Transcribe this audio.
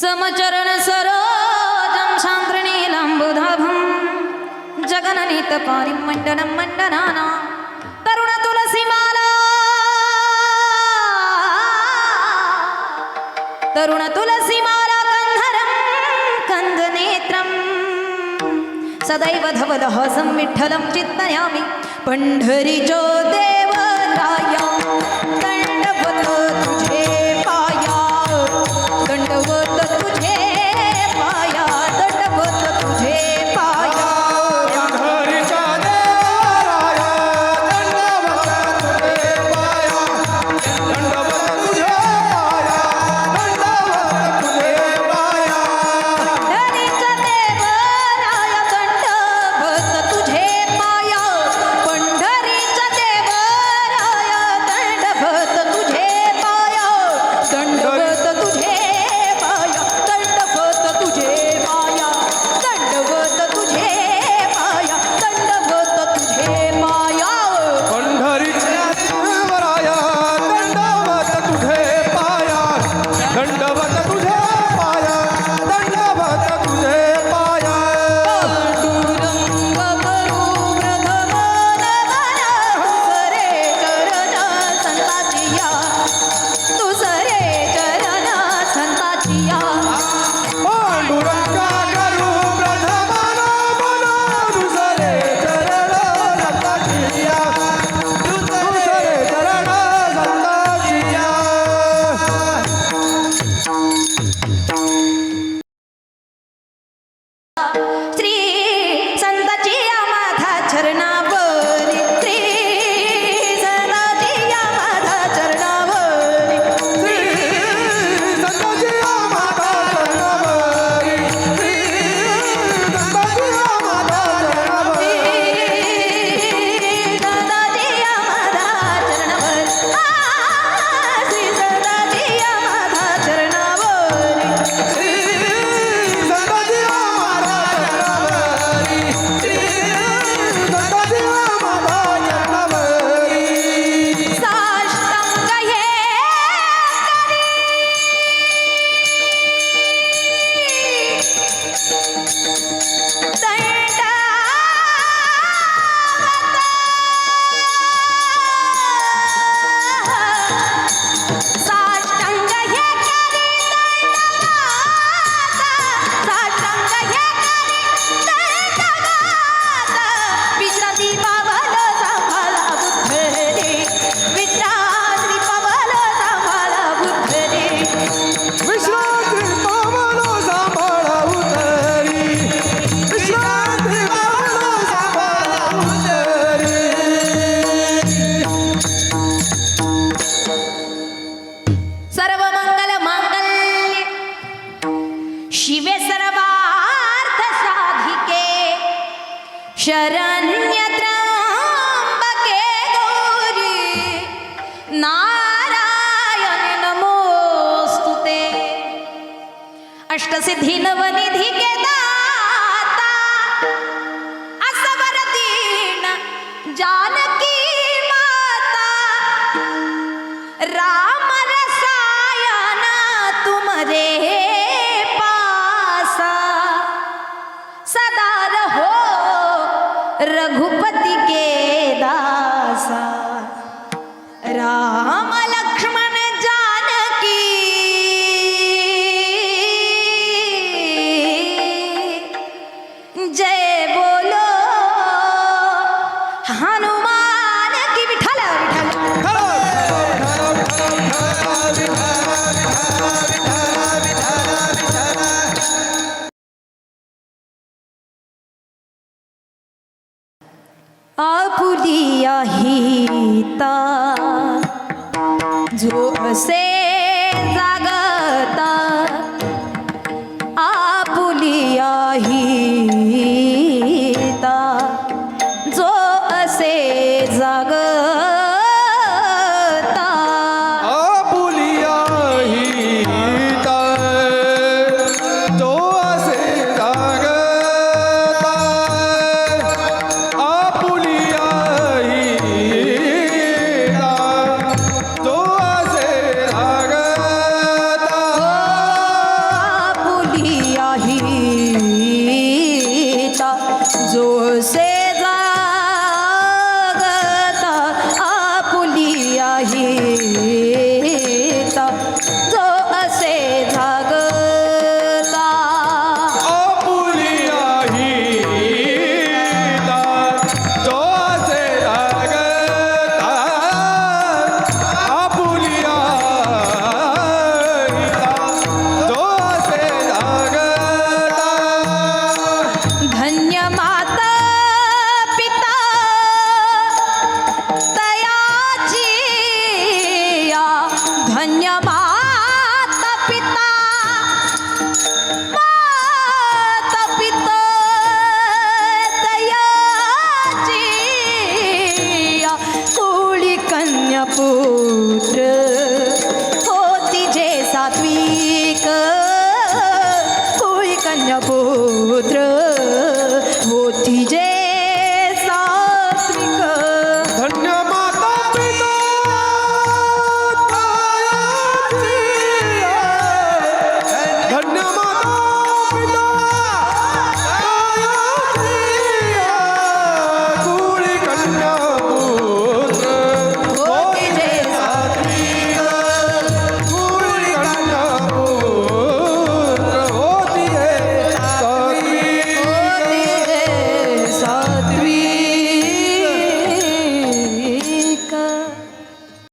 समचरण सरोजं शान्त्रणीलम्बुधाभं जगननीतपारिं मण्डनं मण्डनाना तरुणतुलसीमाला तरुणतुलसीमाला कन्धरं कन्दनेत्रं सदैव धवदहसं विठ्ठलं चिन्तयामि पण्ढरी चोदे Yeah. शरण्यत्राम्बके गौरी। नारायण नमोऽस्तु ते। अष्टसिद्धिनवनिधि के दाता। आपुली हिता. जो असे स्तोत्र होती जय